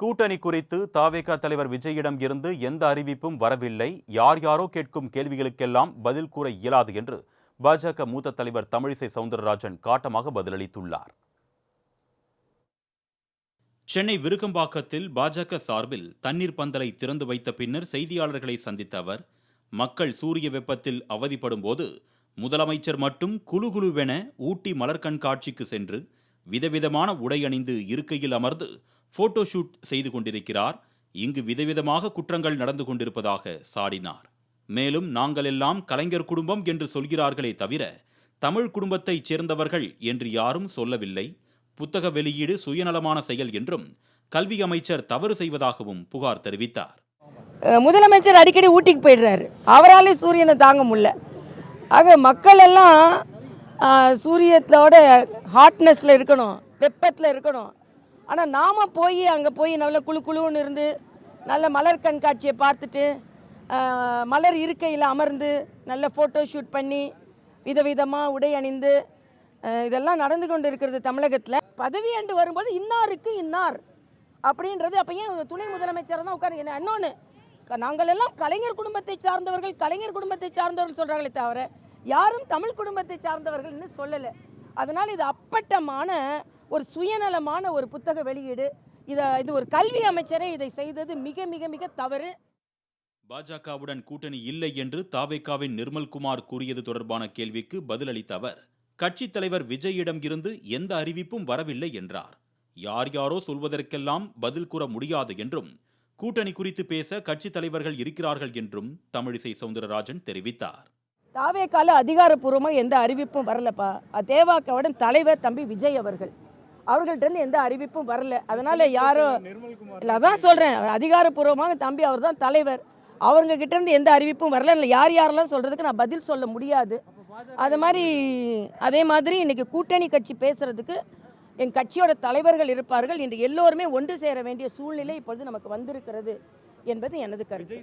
கூட்டணி குறித்து தாவேகா தலைவர் விஜயிடம் இருந்து எந்த அறிவிப்பும் வரவில்லை. யார் யாரோ கேட்கும் கேள்விகளுக்கெல்லாம் பதில் கூற இயலாது என்று பாஜக மூத்த தலைவர் தமிழிசை சவுந்தரராஜன் காட்டமாக பதிலளித்துள்ளார். சென்னை விருகம்பாக்கத்தில் பாஜக சார்பில் தண்ணீர் பந்தலை திறந்து வைத்த பின்னர் செய்தியாளர்களை சந்தித்த அவர் மக்கள் சூரிய வெப்பத்தில் அவதிப்படும் போது முதலமைச்சர் மட்டும் குலுகுலுவென ஊட்டி மலர் கண்காட்சிக்கு சென்று விதவிதமான உடை அணிந்து இருக்கையில் அமர்ந்து போட்டோ ஷூட் செய்து கொண்டிருக்கிறார். இங்கு விதவிதமாக குற்றங்கள் நடந்து கொண்டிருப்பதாக சாடினார். மேலும் நாங்கள் எல்லாம் கலைஞர் குடும்பம் என்று சொல்கிறார்களே தவிர தமிழ் குடும்பத்தைச் சேர்ந்தவர்கள் என்று யாரும் சொல்லவில்லை. புத்தக வெளியீடு சுயநலமான செயல் என்றும் கல்வி அமைச்சர் தவறு செய்வதாகவும் புகார் தெரிவித்தார். முதலமைச்சர் அடிக்கடி ஊட்டிக்கு போயிடுறாரு. அவராலே சூரியனை தாங்க முடியல. ஆக மக்கள் எல்லாம் சூரியத்தோட ஹாட்னஸில் இருக்கணும் வெப்பத்தில் இருக்கணும். ஆனால் நாம் போய் அங்கே போய் நல்ல குளு குழுன்னு இருந்து நல்ல மலர் கண்காட்சியை பார்த்துட்டு மலர் இருக்கையில் அமர்ந்து நல்ல ஃபோட்டோ ஷூட் பண்ணி விதவிதமாக உடை அணிந்து இதெல்லாம் நடந்து கொண்டு இருக்கிறது தமிழகத்தில். பதவி ஆண்டு வரும்போது இன்னாருக்கு இன்னார் அப்படின்றது அப்போ ஏன் துணை முதலமைச்சர் தான் உட்காரு என்ன இன்னொன்று நாங்கள் எல்லாம் கலைஞர் குடும்பத்தை சார்ந்தவர்கள் கலைஞர் குடும்பத்தை சார்ந்தவர்கள் சொல்கிறாங்களே தவிர யாரும் தமிழ் குடும்பத்தை சார்ந்தவர்கள்னு சொல்லலை. அதனால் இது அப்பட்டமான ஒரு சுயநலமான ஒரு புத்தக வெளியீடு. இதை இது ஒரு கல்வி அமைச்சரே இதை செய்தது மிக மிக மிக தவறு. பாஜகவுடன் கூட்டணி இல்லை என்று தாவேக்காவின் நிர்மல்குமார் கூறியது தொடர்பான கேள்விக்கு பதிலளித்த அவர் கட்சித் தலைவர் விஜயிடம் இருந்து எந்த அறிவிப்பும் வரவில்லை என்றார். யார் யாரோ சொல்வதற்கெல்லாம் பதில் கூற முடியாது என்றும் கூட்டணி குறித்து பேச கட்சித் தலைவர்கள் இருக்கிறார்கள் என்றும் தமிழிசை சவுந்தரராஜன் தெரிவித்தார். தாவேக்கால அதிகாரப்பூர்வமாக எந்த அறிவிப்பும் வரலப்பா. தேவாக்காவோட தலைவர் தம்பி விஜய் அவர்கள். அவர்கள்ட்ட இருந்து எந்த அறிவிப்பும் வரல. அதனால யாரோ இல்லை அதான் சொல்கிறேன் அதிகாரப்பூர்வமாக தம்பி அவர் தான் தலைவர். அவங்க கிட்ட இருந்து எந்த அறிவிப்பும் வரல. இல்லை யார் யாரெல்லாம் சொல்கிறதுக்கு நான் பதில் சொல்ல முடியாது. அது மாதிரி அதே மாதிரி இன்னைக்கு கூட்டணி கட்சி பேசுறதுக்கு என் கட்சியோட தலைவர்கள் இருப்பார்கள். இன்று எல்லோருமே ஒன்று சேர வேண்டிய சூழ்நிலை இப்பொழுது நமக்கு வந்திருக்கிறது என்பது எனது கருத்து.